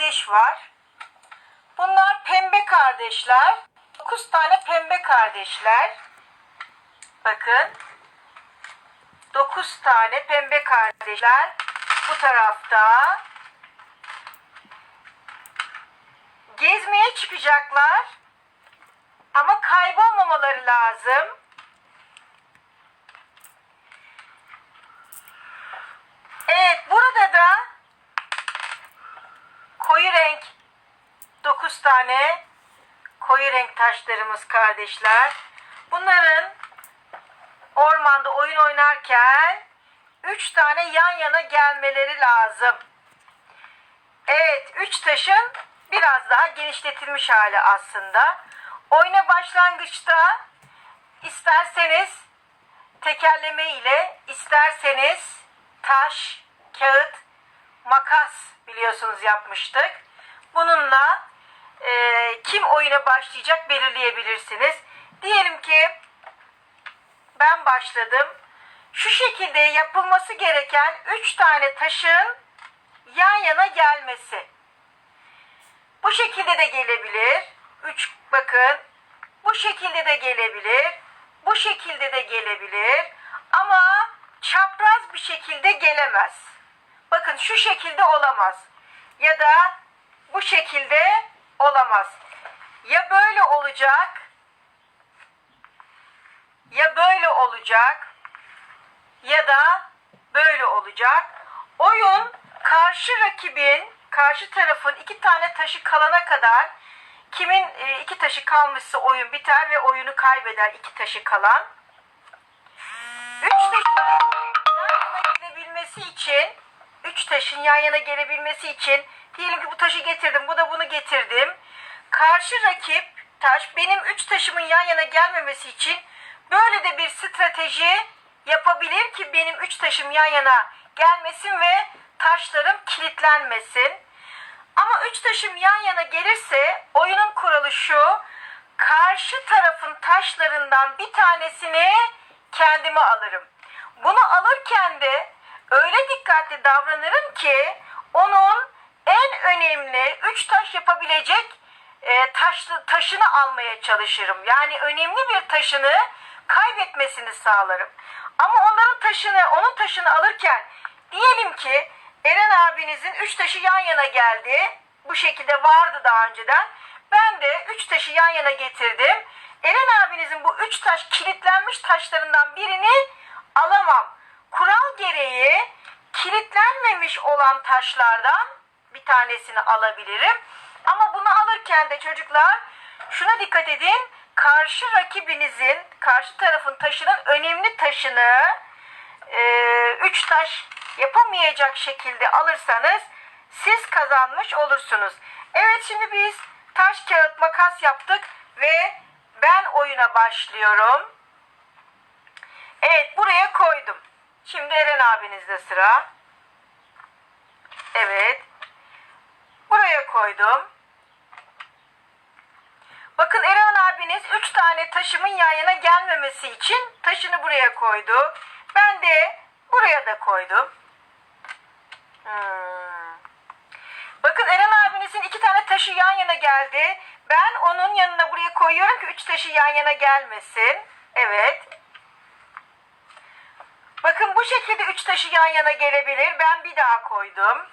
kardeş var. Bunlar pembe kardeşler. 9 tane pembe kardeşler. Bakın. 9 tane pembe kardeşler bu tarafta. Gezmeye çıkacaklar. Ama kaybolmamaları lazım. Evet, burada da koyu renk 9 tane koyu renk taşlarımız kardeşler. Bunların ormanda oyun oynarken 3 tane yan yana gelmeleri lazım. Evet, 3 taşın biraz daha genişletilmiş hali aslında. Oyuna başlangıçta isterseniz tekerleme ile isterseniz taş, kağıt, makas biliyorsunuz yapmıştık. Kim oyuna başlayacak belirleyebilirsiniz. Diyelim ki ben başladım. Şu şekilde yapılması gereken 3 tane taşın yan yana gelmesi. Bu şekilde de gelebilir. 3 bakın. Bu şekilde de gelebilir. Bu şekilde de gelebilir. Ama çapraz bir şekilde gelemez. Bakın şu şekilde olamaz. Ya da bu şekilde olamaz. Ya böyle olacak ya böyle olacak ya da böyle olacak. Oyun karşı rakibin, karşı tarafın iki tane taşı kalana kadar kimin e, iki taşı kalmışsa oyun biter ve oyunu kaybeder iki taşı kalan. Üç taşın yan yana gelebilmesi için, üç taşın yan yana gelebilmesi için diyelim ki bu taşı getirdim, bu da bunu getirdim. Karşı rakip taş benim üç taşımın yan yana gelmemesi için böyle de bir strateji yapabilir ki benim üç taşım yan yana gelmesin ve taşlarım kilitlenmesin. Ama üç taşım yan yana gelirse oyunun kuralı şu. Karşı tarafın taşlarından bir tanesini kendime alırım. Bunu alırken de öyle dikkatli davranırım ki onun en önemli üç taş yapabilecek e, taşlı, taşını almaya çalışırım. Yani önemli bir taşını kaybetmesini sağlarım. Ama onların taşını, onun taşını alırken diyelim ki Eren abinizin üç taşı yan yana geldi. Bu şekilde vardı daha önceden. Ben de üç taşı yan yana getirdim. Eren abinizin bu üç taş kilitlenmiş taşlarından birini alamam. Kural gereği kilitlenmemiş olan taşlardan bir tanesini alabilirim. Ama bunu alırken de çocuklar şuna dikkat edin. Karşı rakibinizin, karşı tarafın taşının önemli taşını e, üç taş yapamayacak şekilde alırsanız siz kazanmış olursunuz. Evet şimdi biz taş kağıt makas yaptık ve ben oyuna başlıyorum. Evet buraya koydum. Şimdi Eren abinizde sıra. Evet. Koydum. Bakın Eren abiniz 3 tane taşımın yan yana gelmemesi için taşını buraya koydu. Ben de buraya da koydum. Hmm. Bakın Eren abinizin iki tane taşı yan yana geldi. Ben onun yanına buraya koyuyorum ki üç taşı yan yana gelmesin. Evet. Bakın bu şekilde üç taşı yan yana gelebilir. Ben bir daha koydum.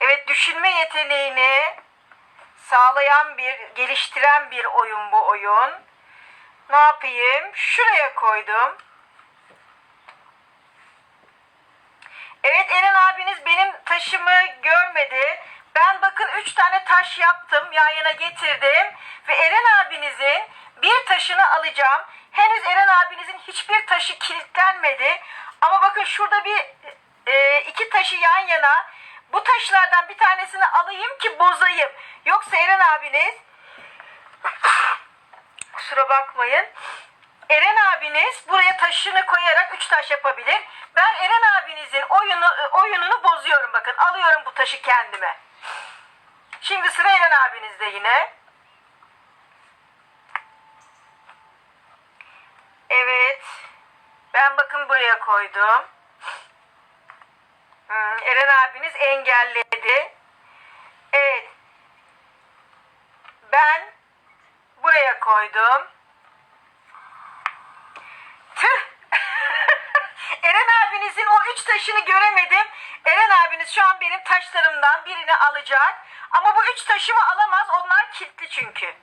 Evet düşünme yeteneğini sağlayan bir, geliştiren bir oyun bu oyun. Ne yapayım? Şuraya koydum. Evet Eren abiniz benim taşımı görmedi. Ben bakın üç tane taş yaptım, yan yana getirdim. Ve Eren abinizin bir taşını alacağım. Henüz Eren abinizin hiçbir taşı kilitlenmedi. Ama bakın şurada bir e, iki taşı yan yana. Bu taşlardan bir tanesini alayım ki bozayım. Yoksa Eren abiniz kusura bakmayın. Eren abiniz buraya taşını koyarak üç taş yapabilir. Ben Eren abinizin oyunu oyununu bozuyorum bakın. Alıyorum bu taşı kendime. Şimdi sıra Eren abinizde yine. Evet. Ben bakın buraya koydum. Hı, abiniz engelledi. Evet. Ben buraya koydum. Tüh. Eren abinizin o üç taşını göremedim. Eren abiniz şu an benim taşlarımdan birini alacak. Ama bu üç taşımı alamaz. Onlar kilitli çünkü.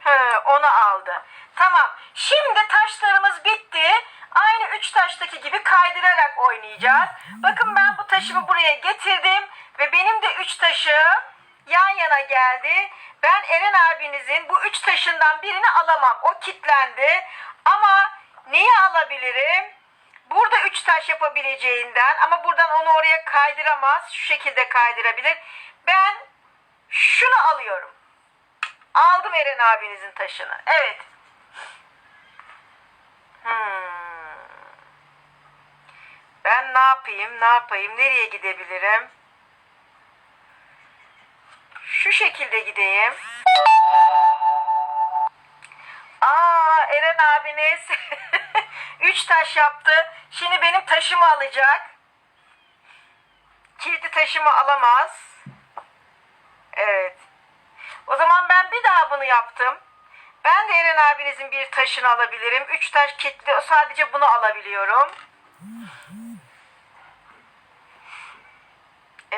He, onu aldı. Tamam. Şimdi taşlarımız bitti. Aynı üç taştaki gibi kaydırarak oynayacağız. Bakın ben bu taşımı buraya getirdim. Ve benim de üç taşım yan yana geldi. Ben Eren abinizin bu üç taşından birini alamam. O kilitlendi. Ama neyi alabilirim? Burada üç taş yapabileceğinden ama buradan onu oraya kaydıramaz. Şu şekilde kaydırabilir. Ben şunu alıyorum. Aldım Eren abinizin taşını. Evet. Hmm. Ben ne yapayım, ne yapayım, nereye gidebilirim? Şu şekilde gideyim. Aa Eren abiniz üç taş yaptı. Şimdi benim taşımı alacak. Kilitli taşımı alamaz. Evet. O zaman ben bir daha bunu yaptım. Ben de Eren abinizin bir taşını alabilirim. Üç taş kilitli. Sadece bunu alabiliyorum.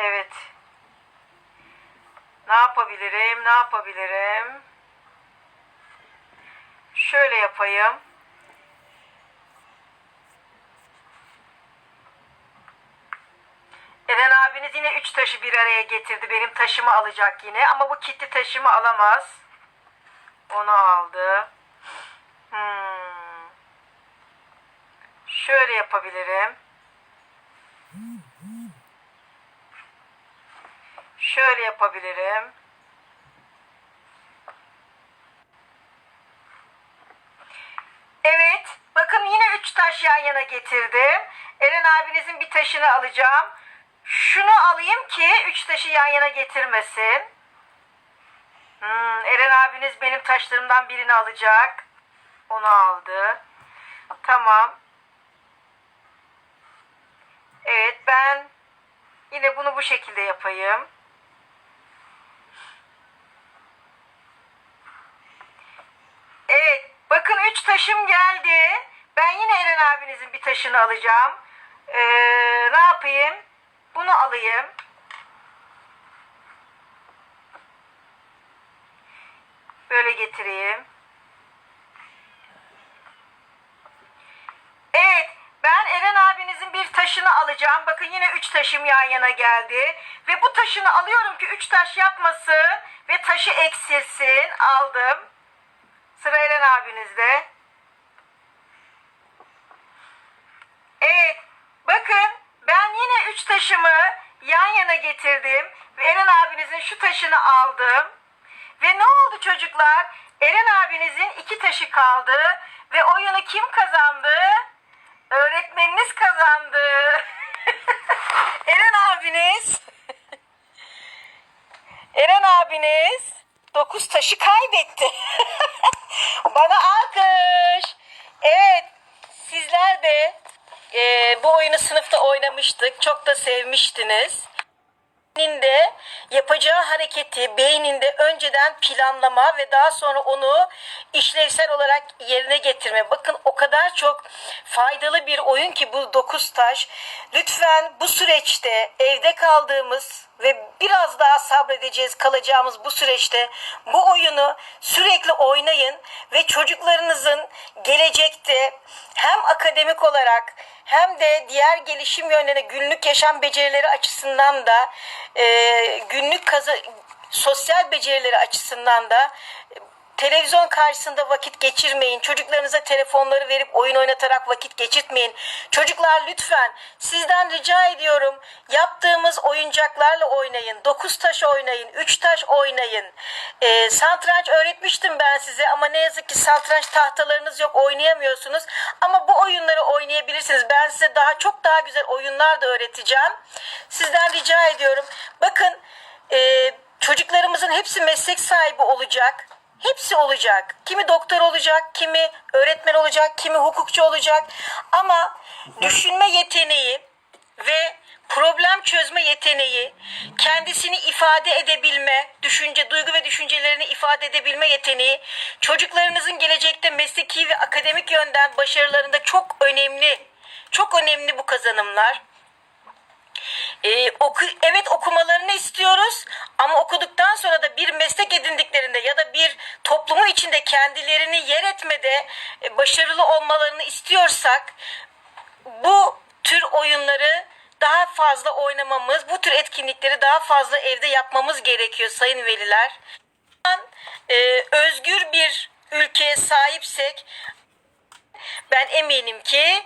Evet. Ne yapabilirim? Ne yapabilirim? Şöyle yapayım. Eren abiniz yine üç taşı bir araya getirdi. Benim taşımı alacak yine. Ama bu kilitli taşımı alamaz. Onu aldı. Hmm. Şöyle yapabilirim. Şöyle yapabilirim. Evet. Bakın yine üç taş yan yana getirdim. Eren abinizin bir taşını alacağım. Şunu alayım ki üç taşı yan yana getirmesin. Hmm, Eren abiniz benim taşlarımdan birini alacak. Onu aldı. Tamam. Evet ben yine bunu bu şekilde yapayım. Evet. Bakın üç taşım geldi. Ben yine Eren abinizin bir taşını alacağım. Ee, ne yapayım? Bunu alayım. Böyle getireyim. Evet. Ben Eren abinizin bir taşını alacağım. Bakın yine üç taşım yan yana geldi. Ve bu taşını alıyorum ki üç taş yapmasın. Ve taşı eksilsin. Aldım. Eren abinizde. Evet. Bakın ben yine üç taşımı yan yana getirdim. Ve Eren abinizin şu taşını aldım. Ve ne oldu çocuklar? Eren abinizin iki taşı kaldı. Ve oyunu kim kazandı? Öğretmeniniz kazandı. Eren abiniz. Eren abiniz dokuz taşı kaybetti. Bana alkış. Evet, sizler de e, bu oyunu sınıfta oynamıştık. Çok da sevmiştiniz. Beyninde yapacağı hareketi beyninde önceden planlama ve daha sonra onu işlevsel olarak yerine getirme. Bakın o kadar çok faydalı bir oyun ki bu dokuz taş. Lütfen bu süreçte evde kaldığımız ve biraz daha sabredeceğiz kalacağımız bu süreçte bu oyunu sürekli oynayın ve çocuklarınızın gelecekte hem akademik olarak hem de diğer gelişim yönlerine günlük yaşam becerileri açısından da e, günlük kaza, sosyal becerileri açısından da Televizyon karşısında vakit geçirmeyin. Çocuklarınıza telefonları verip oyun oynatarak vakit geçirtmeyin. Çocuklar lütfen sizden rica ediyorum. Yaptığımız oyuncaklarla oynayın. Dokuz taş oynayın. Üç taş oynayın. Ee, satranç öğretmiştim ben size ama ne yazık ki satranç tahtalarınız yok. Oynayamıyorsunuz. Ama bu oyunları oynayabilirsiniz. Ben size daha çok daha güzel oyunlar da öğreteceğim. Sizden rica ediyorum. Bakın e, çocuklarımızın hepsi meslek sahibi olacak. Hepsi olacak. Kimi doktor olacak, kimi öğretmen olacak, kimi hukukçu olacak. Ama düşünme yeteneği ve problem çözme yeteneği, kendisini ifade edebilme, düşünce, duygu ve düşüncelerini ifade edebilme yeteneği çocuklarınızın gelecekte mesleki ve akademik yönden başarılarında çok önemli. Çok önemli bu kazanımlar. Ee, oku, evet okumalarını istiyoruz ama okuduktan sonra da bir meslek edindiklerinde ya da bir toplumun içinde kendilerini yer etmede e, başarılı olmalarını istiyorsak bu tür oyunları daha fazla oynamamız, bu tür etkinlikleri daha fazla evde yapmamız gerekiyor sayın veliler. Ee, özgür bir ülkeye sahipsek ben eminim ki